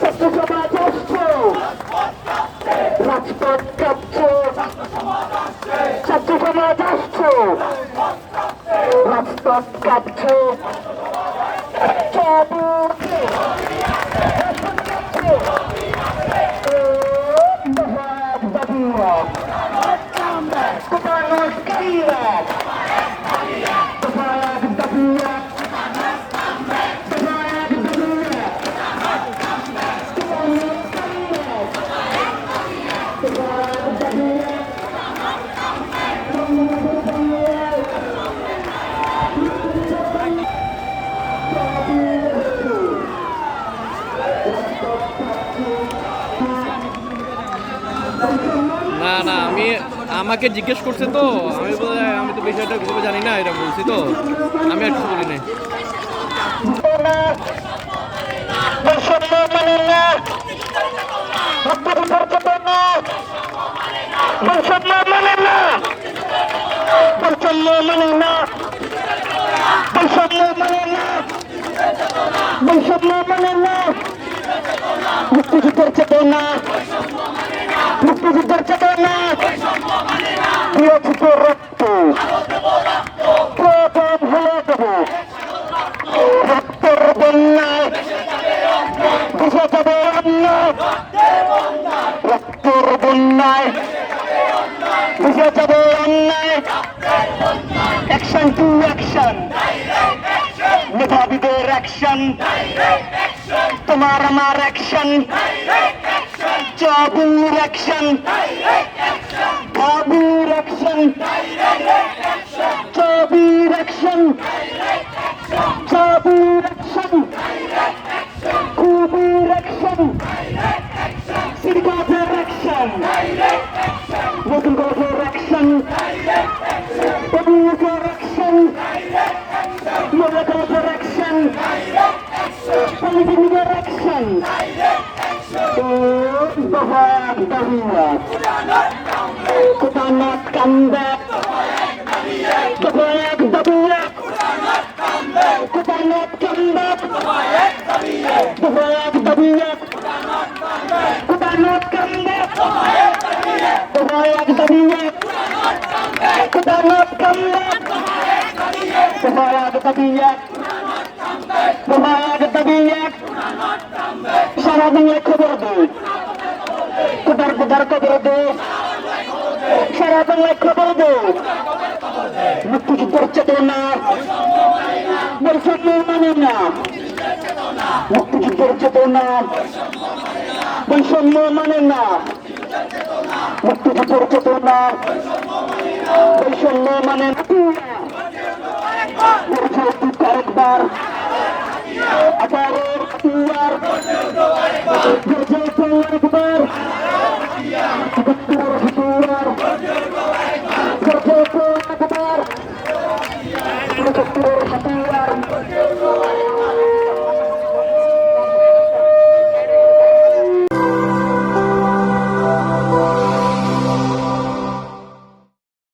ছাত্র সমাজ আসছে রাজপথ কাঁপছে ছাত্র সমাজ আসছে রাজপথ কাঁপছে চাবুকে না না, আমি আমাকে জিজ্ঞেস করছে তো, আমি আমি তো বিষয়টা কীভাবে জানি না, এটা বলছি তো। আমি আর কিছু বলি নাই। বৈষম্য মানে না মুক্তিযুদ্ধের চেতনা মুক্তিযুদ্ধের চেতনা মুক্তিযুদ্ধের চেতনা রক্ত। প্রথম হলে দেবো। রক্তের বন্যায় ভেসে যাবে অন্য। রক্তের বন্যায় ভেসে যাবে অন্যায় অ্যাকশন টু অ্যাকশন মেধাবীদের অ্যাকশন তোমার আমার অ্যাকশন চাবুর অ্যাকশন বাবুর অ্যাকশন চাবির অ্যাকশন চাবুর অ্যাকশন কুবির অ্যাকশন সিরিকাজের অ্যাকশন নতুন গল্পের অ্যাকশন অভিযোগের অ্যাকশন মোলাকাতের অ্যাকশন পলিটেকনিকের অ্যাকশন দাবিয়া কোথানাথ কান্দা দফা এক দাবিয়া কোথানাথ কান্দা দফা এক দাবিয়া কোথানাথ কান্দা দফা এক দাবিয়া কোথানাথ কান্দা দফা এক দাবিয়া দফা এক দাবিয়া সারা দুনিয়ায় খবর দে কোথার কোথার খবর দে। সারা বাংলায় খবর দে। মুক্তিযুদ্ধের চেতনা। বৈষম্য মানে না মুক্তিযুদ্ধের চেতনা। বৈষম্য মানে না মুক্তিযুদ্ধের চেতনা। বৈষম্য মানে আরেকবার আঠারো দুয়ার